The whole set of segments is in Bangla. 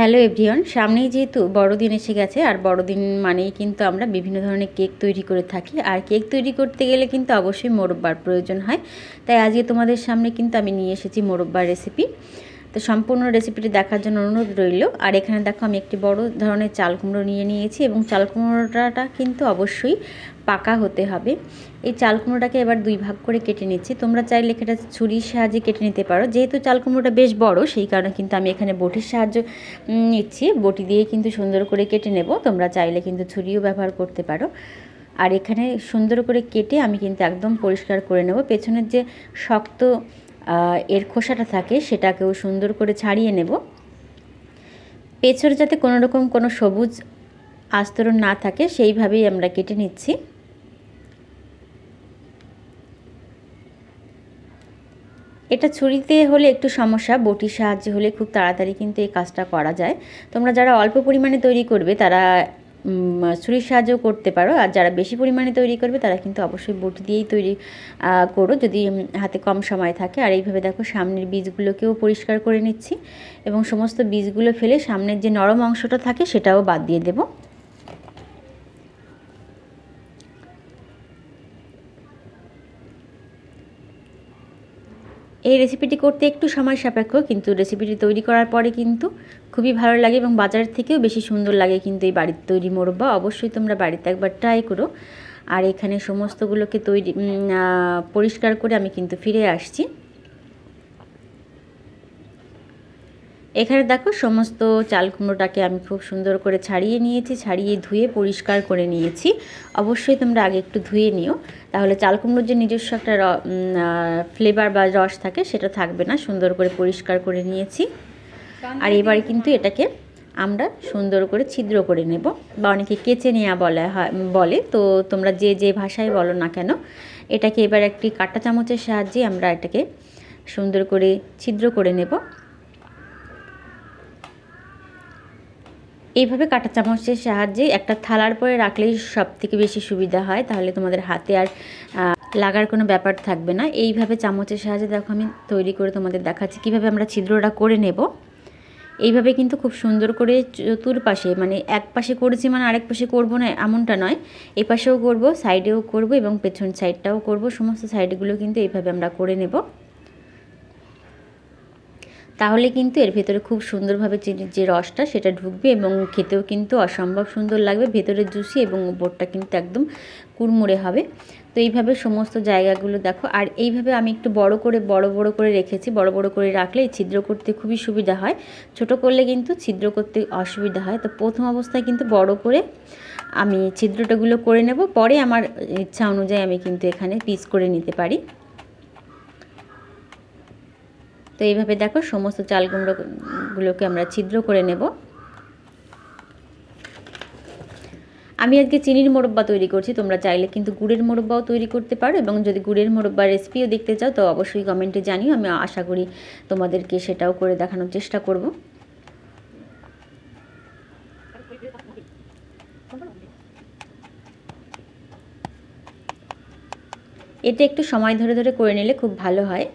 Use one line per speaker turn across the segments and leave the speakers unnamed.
হ্যালো এভরিওয়ান, সামনেই যেহেতু বড়দিন এসে গেছে, আর বড়দিন মানেই কিন্তু আমরা বিভিন্ন ধরনের কেক তৈরি করে থাকি। আর কেক তৈরি করতে গেলে কিন্তু অবশ্যই মোরব্বার প্রয়োজন হয়। তাই আজকে তোমাদের সামনে কিন্তু আমি নিয়ে এসেছি মোরব্বার রেসিপি। তো সম্পূর্ণ রেসিপিটি দেখার জন্য অনুরোধ রইল। আর এখানে দেখো আমি একটি বড় ধরনের চাল কুমড়ো নিয়ে নিয়েছি এবং চাল কুমড়োটা কিন্তু অবশ্যই পাকা হতে হবে। এই চাল কুমড়োটাকে এবার দুই ভাগ করে কেটে নিচ্ছি। তোমরা চাইলে এটা ছুরির সাহায্যে কেটে নিতে পারো। যেহেতু চাল কুমড়োটা বেশ বড়, সেই কারণে কিন্তু আমি এখানে বটির সাহায্য নিচ্ছি। বটি দিয়ে কিন্তু সুন্দর করে কেটে নেব। তোমরা চাইলে কিন্তু ছুরিও ব্যবহার করতে পারো। আর এখানে সুন্দর করে কেটে আমি কিন্তু একদম পরিষ্কার করে নেব। পেছনের যে শক্ত এর খোসাটা থাকে, সেটাকেও সুন্দর করে ছাড়িয়ে নেব। পেছনে যাতে কোনো রকম কোনো সবুজ আস্তরণ না থাকে, সেইভাবেই আমরা কেটে নিচ্ছি। এটা ছুরিতে হলে একটু সমস্যা, বটির সাহায্যে হলে খুব তাড়াতাড়ি কিন্তু এই কাজটা করা যায়। তোমরা যারা অল্প পরিমাণে তৈরি করবে, তারা ছুরির সাহায্যেও করতে পারো। আর যারা বেশি পরিমাণে তৈরি করবে, তারা কিন্তু অবশ্যই বটি দিয়েই তৈরি করো। যদি হাতে কম সময় থাকে। আর এইভাবে দেখো, সামনের বীজগুলোকেও পরিষ্কার করে নিচ্ছি। এবং সমস্ত বীজগুলো ফেলে সামনের যে নরম অংশটা থাকে, সেটাও বাদ দিয়ে দেবো। এই রেসিপিটি করতে একটু সময় সাপেক্ষ, কিন্তু রেসিপিটি তৈরি করার পরে কিন্তু খুবই ভালো লাগে এবং বাজার থেকেও বেশি সুন্দর লাগে কিন্তু এই বাড়ির তৈরি মোরব্বা। অবশ্যই তোমরা বাড়িতে একবার ট্রাই করো। আর এখানে সমস্তগুলোকে তৈরি পরিষ্কার করে আমি কিন্তু ফিরে আসছি। এখানে দেখো সমস্ত চাল কুমড়োটাকে আমি খুব সুন্দর করে ছাড়িয়ে নিয়েছি, ছাড়িয়ে ধুয়ে পরিষ্কার করে নিয়েছি। অবশ্যই তোমরা আগে একটু ধুয়ে নিও, তাহলে চাল কুমড়োর যে নিজস্ব একটা ফ্লেভার বা রস থাকে সেটা থাকবে না। সুন্দর করে পরিষ্কার করে নিয়েছি। আর এবারে কিন্তু এটাকে আমরা সুন্দর করে ছিদ্র করে নেব বা অনেকে কেচে নেওয়া বলা হয়, বলে। তো তোমরা যে যে ভাষায় বলো না কেন, এটাকে এবার একটি কাঁটা চামচের সাহায্যে আমরা এটাকে সুন্দর করে ছিদ্র করে নেব। এইভাবে কাঁটা চামচের সাহায্যে একটা থালার পরে রাখলেই সব থেকে বেশি সুবিধা হয়, তাহলে তোমাদের হাতে আর লাগার কোনো ব্যাপার থাকবে না। এইভাবে চামচের সাহায্যে দেখো আমি তৈরি করে তোমাদের দেখাচ্ছি কীভাবে আমরা ছিদ্রটা করে নেব। এইভাবে কিন্তু খুব সুন্দর করে চতুর পাশে মানে এক পাশে করেছি মানে আরেক পাশে করব না, এমনটা নয়। এই পাশেও করব, সাইডেও করব এবং পেছন সাইডটাও করব। সমস্ত সাইডগুলো কিন্তু এইভাবে আমরা করে নেব। তাহলে কিন্তু এর ভেতরে খুব সুন্দরভাবে যে রসটা সেটা ঢুকবে এবং খেতেও কিন্তু অসম্ভব সুন্দর লাগবে। ভেতরে জুসি এবং উপরটা কিন্তু একদম কুড়মুড়ে হবে। তো এইভাবে সমস্ত জায়গাগুলো দেখো। আর এইভাবে আমি একটু বড় করে, বড় বড় করে রেখেছি। বড় বড় করে রাখলে এই ছিদ্র করতে খুবই সুবিধা হয়। ছোট করলে কিন্তু ছিদ্র করতে অসুবিধা হয়। তো প্রথম অবস্থায় কিন্তু বড় করে আমি ছিদ্রটাগুলো করে নেব। পরে আমার ইচ্ছা অনুযায়ী আমি কিন্তু এখানে পিস করে নিতে পারি। তো এইভাবে দেখো সমস্ত চাল কুমড়োগুলোকে আমরা ছিদ্র করে নেব। আমি আজকে চিনির মোরব্বা তৈরি করছি, তোমরা চাইলে কিন্তু গুড়ের মোরব্বাও তৈরি করতে পারো এবং যদি গুড়ের মোরব্বা রেসিপিও দেখতে চাও, তো অবশ্যই কমেন্টে জানিও, আমি আশা করি তোমাদেরকে সেটাও করে দেখানোর চেষ্টা করব। এটা একটু সময় ধরে ধরে করে নিলে খুব ভালো হয়।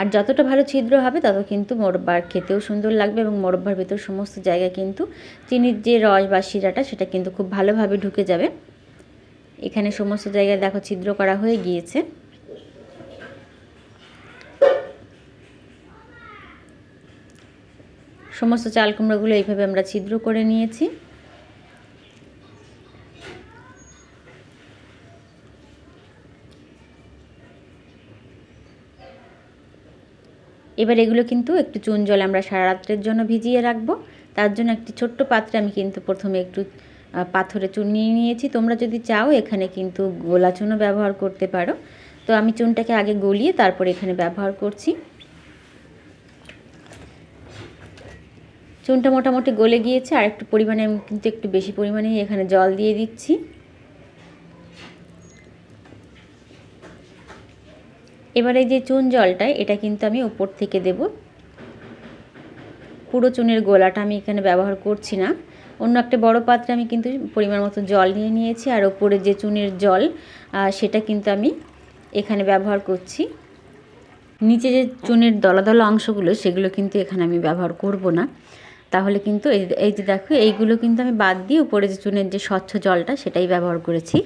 আর যতটা ভালো ছিদ্র হবে, তত কিন্তু মোরব্বার খেতেও সুন্দর লাগবে এবং মোরব্বার ভেতর সমস্ত জায়গায় কিন্তু চিনির যে রস বা শিরাটা, সেটা কিন্তু খুব ভালোভাবে ঢুকে যাবে। এখানে সমস্ত জায়গায় দেখো ছিদ্র করা হয়ে গিয়েছে। সমস্ত চাল কুমড়োগুলো এইভাবে আমরা ছিদ্র করে নিয়েছি। এবার এগুলো কিন্তু একটু চুন জলে আমরা সারা রাত্রের জন্য ভিজিয়ে রাখব। তার জন্য একটি ছোট্ট পাত্রে আমি কিন্তু প্রথমে একটু পাথরে চুন নিয়ে নিয়েছি। তোমরা যদি চাও এখানে কিন্তু গোলা চুনও ব্যবহার করতে পারো। তো আমি চুনটাকে আগে গলিয়ে তারপর এখানে ব্যবহার করছি। চুনটা মোটামুটি গলে গিয়েছে। আর একটু পরিমাণে, আমি কিন্তু একটু বেশি পরিমাণেই এখানে জল দিয়ে দিচ্ছি। এবার যে চুন জলটা, এটা কিন্তু আমি উপর থেকে দেব। পুরো চুনের গোলাটা আমি এখানে ব্যবহার করছি না। অন্য একটা বড় পাত্রে আমি কিন্তু পরিমাণ মতো জল নিয়ে নিয়েছি, আর ওপরে যে চুনের জল সেটা কিন্তু আমি এখানে ব্যবহার করছি। নিচে যে চুনের দলা দলা অংশগুলো, সেগুলো কিন্তু এখানে আমি ব্যবহার করব না। তাহলে কিন্তু এই যে দেখো, এইগুলো কিন্তু আমি বাদ দিয়ে উপরে যে চুনের যে স্বচ্ছ জলটা, সেটাই ব্যবহার করেছি।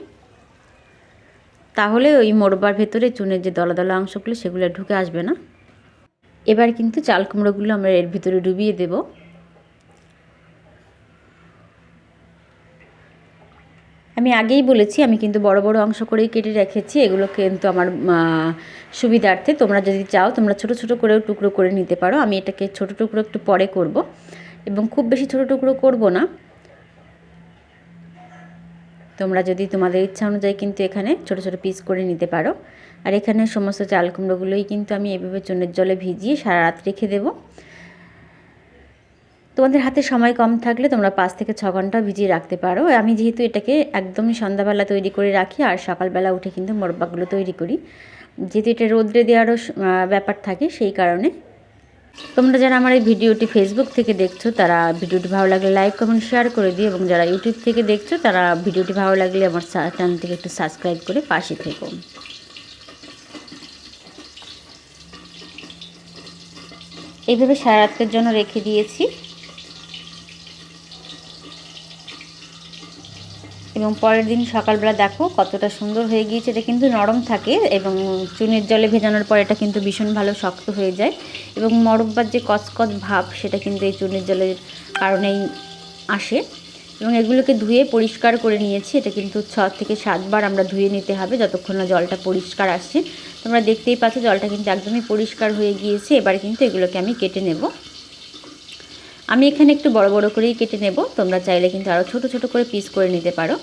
তাহলে ওই মোরবার ভেতরে চুনের যে দলা দলা অংশগুলো সেগুলো ঢুকে আসবে না? এবার কিন্তু চাল কুমড়োগুলো আমরা এর ভিতরে ডুবিয়ে দেব। আমি আগেই বলেছি, আমি কিন্তু বড় বড় অংশ করেই কেটে রেখেছি, এগুলো কিন্তু আমার সুবিধার্থে। তোমরা যদি চাও, তোমরা ছোট ছোট করেও টুকরো করে নিতে পারো। আমি এটাকে ছোট টুকরো একটু পরে করব এবং খুব বেশি ছোট টুকরো করব না। তোমরা যদি তোমাদের ইচ্ছা অনুযায়ী কিন্তু এখানে ছোট ছোট পিস করে নিতে পারো। আর এখানে সমস্ত চাল কুমড়োগুলোই কিন্তু আমি এভাবে চুনের জলে ভিজিয়ে সারা রাত রেখে দেবো। তোমাদের হাতে সময় কম থাকলে তোমরা পাঁচ থেকে ছ ঘণ্টা ভিজিয়ে রাখতে পারো। আমি যেহেতু এটাকে একদমই সন্ধ্যাবেলা তৈরি করে রাখি আর সকালবেলা উঠে কিন্তু মোরব্বাগুলো তৈরি করি। যেহেতু এটা রোদ্রে দেওয়ারও ব্যাপার থাকে সেই কারণে তোমরা যারা আমার এই ভিডিওটি ফেসবুক থেকে দেখছ, তারা ভিডিওটি ভালো লাগলে লাইক কমেন্ট শেয়ার করে দিও এবং যারা ইউটিউব থেকে দেখছ, তারা ভিডিওটি ভালো লাগলে আমার চ্যানেলটিকে একটু সাবস্ক্রাইব করে পাশে থেকো। এইভাবে সারা রাতের জন্য রেখে দিয়েছি। এবং পরের দিন সকালবেলা দেখো কতটা সুন্দর হয়ে গিয়েছে। এটা কিন্তু নরম থাকে এবং চুনের জলে ভেজানোর পর এটা কিন্তু ভীষণ ভালো শক্ত হয়ে যায়। এবং মরব্বার যে কচকচ ভাব, সেটা কিন্তু এই চুনের জলের কারণেই আসে। এবং এগুলোকে ধুয়ে পরিষ্কার করে নিয়েছি। এটা কিন্তু ছ থেকে সাতবার আমরা ধুয়ে নিতে হবে যতক্ষণ না জলটা পরিষ্কার আসছে। তোমরা দেখতেই পাচ্ছ জলটা কিন্তু একদমই পরিষ্কার হয়ে গিয়েছে। এবার কিন্তু এগুলোকে আমি কেটে নেব। আমি এখানে একটু বড় বড় করেই কেটে নেব। তোমরা চাইলে কিন্তু আরও ছোট ছোট করে পিস করে নিতে পারো।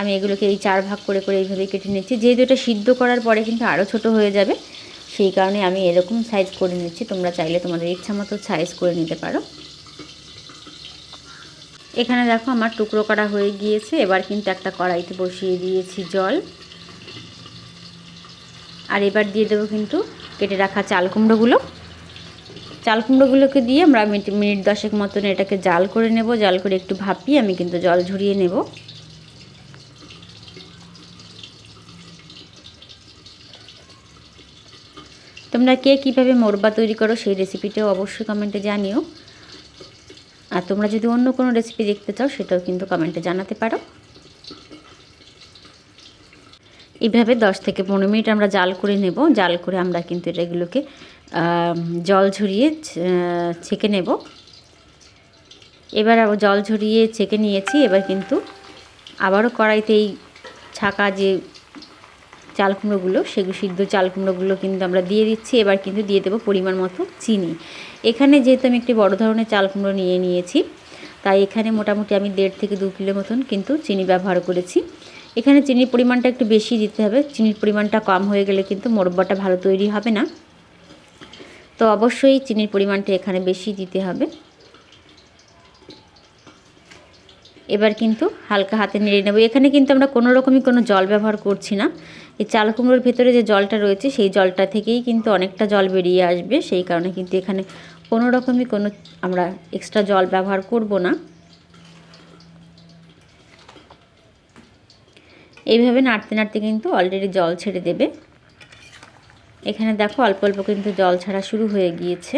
আমি এগুলোকে এই চার ভাগ করে করে এইভাবেই কেটে নিচ্ছি। যেহেতু এটা সিদ্ধ করার পরে কিন্তু আরও ছোট হয়ে যাবে, সেই কারণে আমি এরকম সাইজ করে নিচ্ছি। তোমরা চাইলে তোমাদের ইচ্ছা মতো সাইজ করে নিতে পারো। এখানে দেখো আমার টুকরো করা হয়ে গিয়েছে। এবার কিন্তু একটা কড়াইতে বসিয়ে দিয়েছি জল। আর এবার দিয়ে দেবো কিন্তু কেটে রাখা চাল কুমড়োগুলো। চাল কুমড়োগুলোকে দিয়ে আমরা মিনিট দশেক মতন এটাকে জাল করে নেব, জাল করে একটু ভাপিয়ে আমি কিন্তু জল ঝরিয়ে নেব। তোমরা কে কীভাবে মোরবা তৈরি করো সেই রেসিপিটাও অবশ্যই কমেন্টে জানিও। আর তোমরা যদি অন্য কোনো রেসিপি দেখতে চাও, সেটাও কিন্তু কমেন্টে জানাতে পারো। এইভাবে দশ থেকে পনেরো মিনিট আমরা জাল করে নেব। জাল করে আমরা কিন্তু এগুলোকে জল ঝরিয়ে ছেঁকে নেব। এবার জল ঝরিয়ে ছেঁকে নিয়েছি, এবার কিন্তু আবারও কড়াইতে এই ছাকা যে চাল কুমড়োগুলো সেগুলো সিদ্ধ চাল কুমড়োগুলো কিন্তু আমরা দিয়ে দিচ্ছি, এবার কিন্তু দিয়ে দেবো পরিমাণ মতো চিনি। এখানে যেহেতু আমি একটি বড় ধরনের চাল কুমড়ো নিয়ে নিয়েছি, তাই এখানে মোটামুটি আমি দেড় থেকে দু কিলো মতন কিন্তু চিনি ব্যবহার করেছি। এখানে চিনির পরিমাণটা একটু বেশি দিতে হবে, চিনির পরিমাণটা কম হয়ে গেলে কিন্তু মোরব্বাটা ভালো তৈরি হবে না। তো অবশ্যই চিনির পরিমাণটা এখানে বেশি দিতে হবে। এবার কিন্তু হালকা হাতে নেড়ে নেব। এখানে কিন্তু আমরা কোনো রকমই কোনো জল ব্যবহার করছি না। এই চাল কুমড়োর ভেতরে যে জলটা রয়েছে, সেই জলটা থেকেই কিন্তু অনেকটা জল বেরিয়ে আসবে। সেই কারণে কিন্তু এখানে কোনো রকমই কোনো আমরা এক্সট্রা জল ব্যবহার করব না। এইভাবে নাড়তে নাড়তে কিন্তু অলরেডি জল ছেড়ে দেবে। এখানে দেখো অল্প অল্প কিন্তু জল ছাড়া শুরু হয়ে গিয়েছে।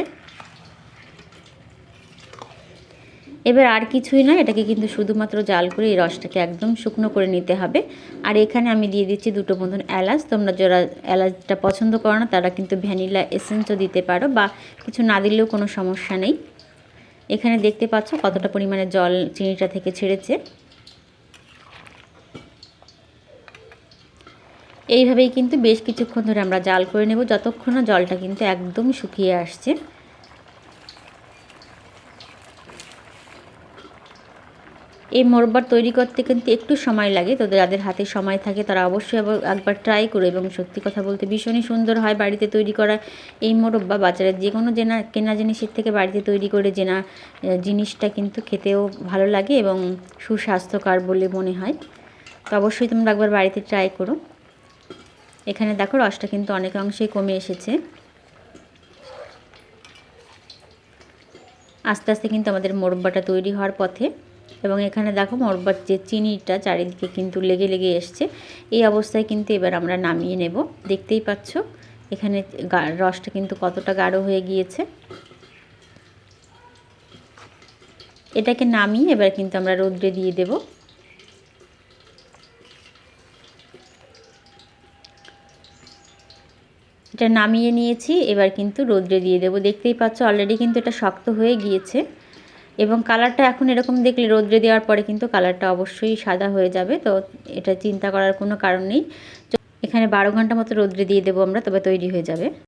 এবার আর কিছুই না এটাকে কিন্তু শুধুমাত্র জাল করে এই রসটাকে একদম শুকনো করে নিতে হবে। আর এখানে আমি দিয়ে দিচ্ছি দুটো মতন এলাচ। তোমরা যারা এলাচটা পছন্দ করো না, তারা কিন্তু ভ্যানিলা এসেন্সও দিতে পারো বা কিছু না দিলেও কোনো সমস্যা নেই। এখানে দেখতে পাচ্ছ কতটা পরিমাণে জল চিনিটা থেকে ছেড়েছে। এইভাবেই কিন্তু বেশ কিছুক্ষণ ধরে আমরা জাল করে নেব। যতক্ষণ না জলটা কিন্তু একদম শুকিয়ে আসছে। এই মোরব্বার তৈরি করতে কিন্তু একটু সময় লাগে। তো যাদের হাতে সময় থাকে তারা অবশ্যই একবার ট্রাই করো এবং সত্যি কথা বলতে ভীষণই সুন্দর হয় বাড়িতে তৈরি করা এই মোরব্বা। বাজারের যে কোনো জেনা, কেনা জিনিসের থেকে বাড়িতে তৈরি করে জেনা জিনিসটা কিন্তু খেতেও ভালো লাগে এবং সুস্বাস্থ্যকর বলে মনে হয়। তো অবশ্যই তোমরা একবার বাড়িতে ট্রাই করো। এখানে দেখো রসটা কিন্তু অনেক অংশেই কমে এসেছে। আস্তে আস্তে কিন্তু আমাদের মোরব্বাটা তৈরি হওয়ার পথে এবং এখানে দেখো মরবার যে চিনিটা চারিদিকে কিন্তু লেগে লেগে এসছে। এই অবস্থায় কিন্তু এবার আমরা নামিয়ে নেব। দেখতেই পাচ্ছ, এখানে রসটা কিন্তু কতটা গাঢ় হয়ে গিয়েছে। এটাকে নামিয়ে এবার কিন্তু আমরা রোদ্রে দিয়ে দেব। এটা নামিয়ে নিয়েছি। এবার কিন্তু রোদ্রে দিয়ে দেবো। দেখতেই পাচ্ছ অলরেডি কিন্তু এটা শক্ত হয়ে গিয়েছে। এবং কালারটা এখন এরকম দেখলে রোদ্রে দেওয়ার পরে কিন্তু কালারটা অবশ্যই সাদা হয়ে যাবে। তো এটা চিন্তা করার কোনো কারণ নেই। এখানে বারো ঘণ্টা মতো রোদ্রে দিয়ে দেবো আমরা, তবে তৈরি হয়ে যাবে।